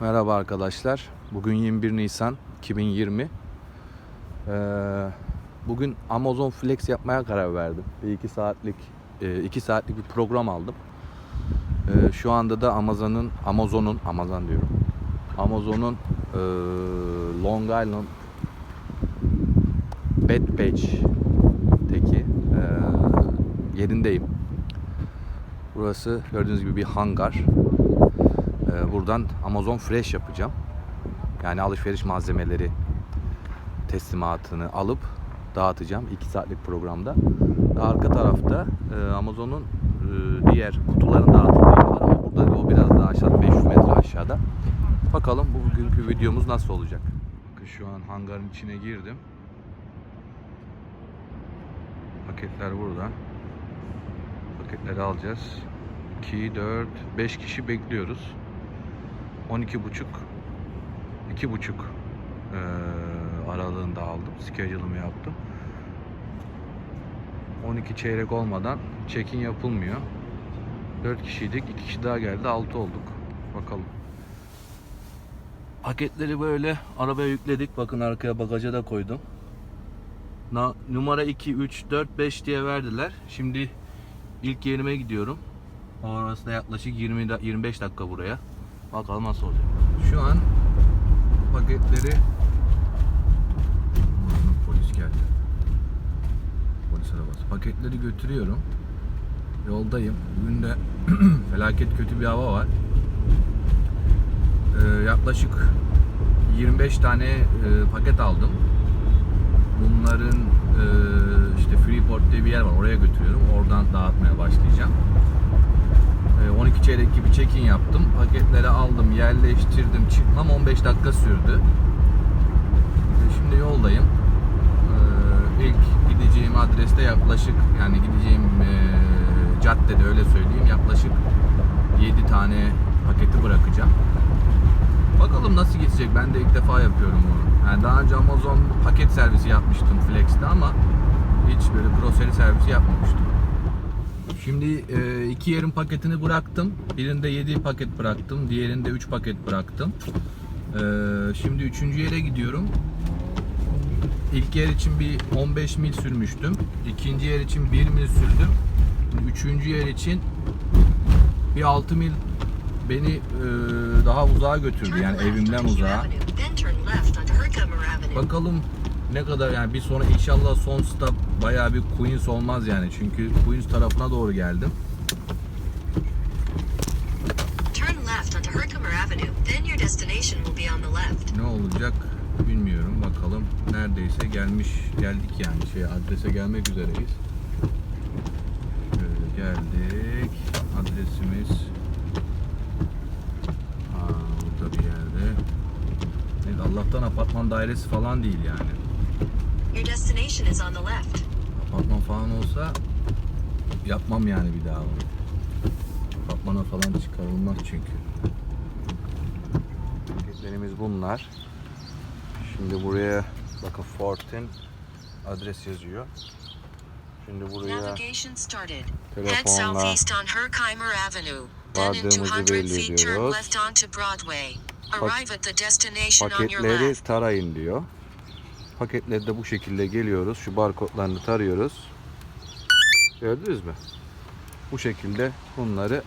Merhaba arkadaşlar. Bugün 21 Nisan 2020. Ee, bugün Amazon Flex yapmaya karar verdim. Bir iki saatlik e, iki saatlik bir program aldım. Ee, şu anda da Amazon'un Amazon'un Amazon diyorum. Amazon'un e, Long Island Bethpage teki e, yerindeyim. Burası gördüğünüz gibi bir hangar. Ee, buradan Amazon Fresh yapacağım. Yani alışveriş malzemeleri teslimatını alıp dağıtacağım 2 saatlik programda. Arka tarafta e, Amazon'un e, diğer kutuların dağıtıldığı var ama burada o biraz daha aşağıda 500 metre aşağıda. Bakalım bu bugünkü videomuz nasıl olacak. Şu an hangarın içine girdim. Paketler burada. Paketleri alacağız. 2, 4, 5 kişi bekliyoruz. 12 buçuk 2 buçuk aralığında aldım. Schedule'ımı yaptım. 12 çeyrek olmadan check-in yapılmıyor. 4 kişiydik. 2 kişi daha geldi. 6 olduk. Bakalım. Paketleri böyle arabaya yükledik. Bakın arkaya bagaja da koydum. Na, numara 2, 3, 4, 5 diye verdiler. Şimdi ilk yerime gidiyorum. Orası da yaklaşık 20 da- 25 dakika buraya. Bakalım nasıl olacak. Şu an paketleri polis geldi. Polis arabası. Paketleri götürüyorum. Yoldayım. Bugün de felaket kötü bir hava var. Ee, yaklaşık 25 tane e, paket aldım. Bunların e, işte Freeport diye bir yer var. Oraya götürüyorum. Oradan dağıtmaya başlayacağım. E, 12 çeyrek gibi check-in yaptım. Paketleri aldım, yerleştirdim. Çıkmam 15 dakika sürdü. E, Şimdi yoldayım. E, İlk gideceğim adreste yaklaşık yani gideceğim e, caddede öyle söyleyeyim yaklaşık 7 tane paketi bırakacağım. Bakalım nasıl gidecek. Ben de ilk defa yapıyorum bunu. Yani daha önce Amazon paket servisi yapmıştım Flex'te ama hiç böyle grocery servisi yapmamıştım. Şimdi e, iki yerin paketini bıraktım. Birinde 7 paket bıraktım. Diğerinde 3 paket bıraktım. E, şimdi üçüncü yere gidiyorum. İlk yer için bir 15 mil sürmüştüm. İkinci yer için 1 mil sürdüm. Üçüncü yer için bir 6 mil beni e, daha uzağa götürdü. Yani evimden uzağa. Bakalım ne kadar yani bir sonra inşallah son stop bayağı bir Queens olmaz yani. Çünkü Queens tarafına doğru geldim. Turn left onto Herkimer Avenue, then your destination will be on the left. Ne olacak bilmiyorum. Bakalım neredeyse gelmiş geldik yani şey adrese gelmek üzereyiz. Şöyle geldik. Adresimiz Aa, burada bir yerde. Evet, Allah'tan apartman dairesi falan değil yani. Your destination is on the left. Apartman falan olsa yapmam yani bir daha onu. Apartmana falan çıkarılmaz çünkü. Paketlerimiz bunlar. Şimdi buraya bakın 14 adres yazıyor. Şimdi buraya Navigation started. Head telefonla southeast on Herkimer Avenue. Then in Vardığımızı 200 belli feet turn ediyoruz. left onto Broadway. Pak- Arrive at the destination on your paketleri left. tarayın diyor. Paketleri de bu şekilde geliyoruz. Şu barkodlarını tarıyoruz. Gördünüz mü? Bu şekilde bunları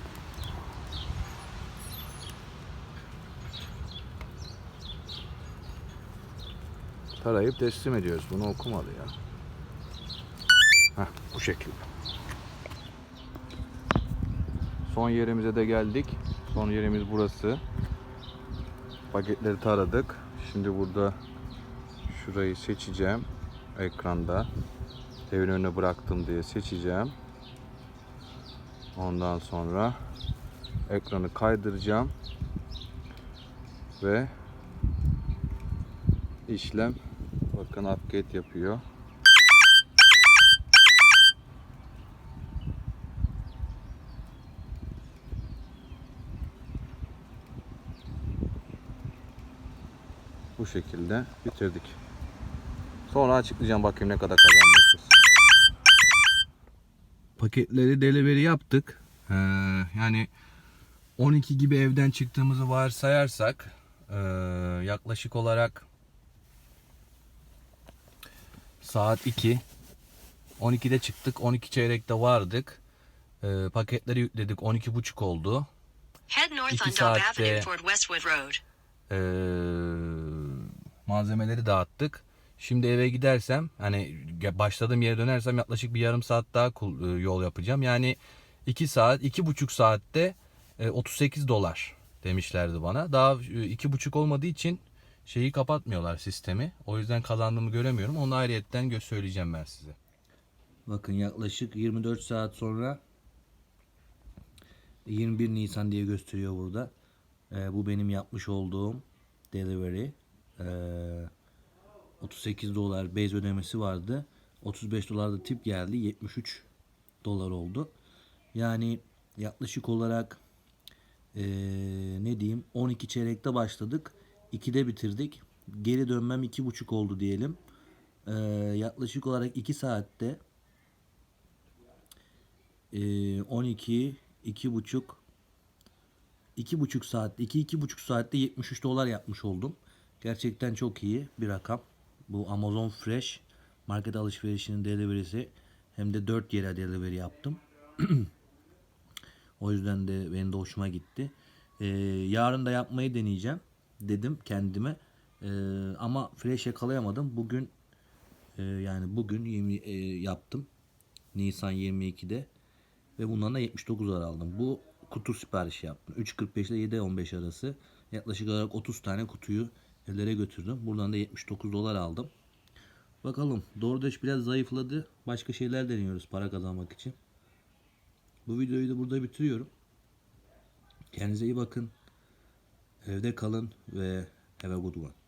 tarayıp teslim ediyoruz. Bunu okumadı ya. Heh, bu şekilde. Son yerimize de geldik. Son yerimiz burası. Paketleri taradık. Şimdi burada şurayı seçeceğim ekranda. Evin önüne bıraktım diye seçeceğim. Ondan sonra ekranı kaydıracağım ve işlem bakın update yapıyor. Bu şekilde bitirdik. Sonra açıklayacağım bakayım ne kadar kazanmışız. Paketleri delivery yaptık. Ee, yani 12 gibi evden çıktığımızı varsayarsak eee, yaklaşık olarak saat 2 12'de çıktık 12 çeyrekte vardık Eee, paketleri yükledik 12.30 oldu Head north İki on Dog saatte- Avenue toward Westwood Road. Eee, malzemeleri dağıttık şimdi eve gidersem hani başladığım yere dönersem yaklaşık bir yarım saat daha e, yol yapacağım yani 2 saat iki buçuk saatte e, 38 dolar demişlerdi bana. Daha e, iki buçuk olmadığı için şeyi kapatmıyorlar sistemi. O yüzden kazandığımı göremiyorum. Onu ayrıyetten söyleyeceğim ben size. Bakın yaklaşık 24 saat sonra 21 Nisan diye gösteriyor burada. E, bu benim yapmış olduğum delivery. E, 38 dolar base ödemesi vardı. 35 dolar da tip geldi. 73 dolar oldu. Yani yaklaşık olarak eee, ne diyeyim 12 çeyrekte başladık. 2'de bitirdik. Geri dönmem 2.5 oldu diyelim. Eee, yaklaşık olarak 2 saatte eee 12 2.5 2.5 saat 2 2.5 saatte 73 dolar yapmış oldum. Gerçekten çok iyi bir rakam. Bu Amazon Fresh market alışverişinin delivery'si hem de 4 yere delivery yaptım. O yüzden de benim de hoşuma gitti. Ee, yarın da yapmayı deneyeceğim dedim kendime. Ee, ama fresh yakalayamadım. Bugün e, yani bugün 20, e, yaptım. Nisan 22'de ve bundan da 79 dolar aldım. Bu kutu siparişi yaptım. 3.45 ile 7.15 arası yaklaşık olarak 30 tane kutuyu evlere götürdüm. Buradan da 79 dolar aldım. Bakalım DoorDash biraz zayıfladı. Başka şeyler deniyoruz para kazanmak için. Bu videoyu da burada bitiriyorum. Kendinize iyi bakın. Evde kalın ve have a good one.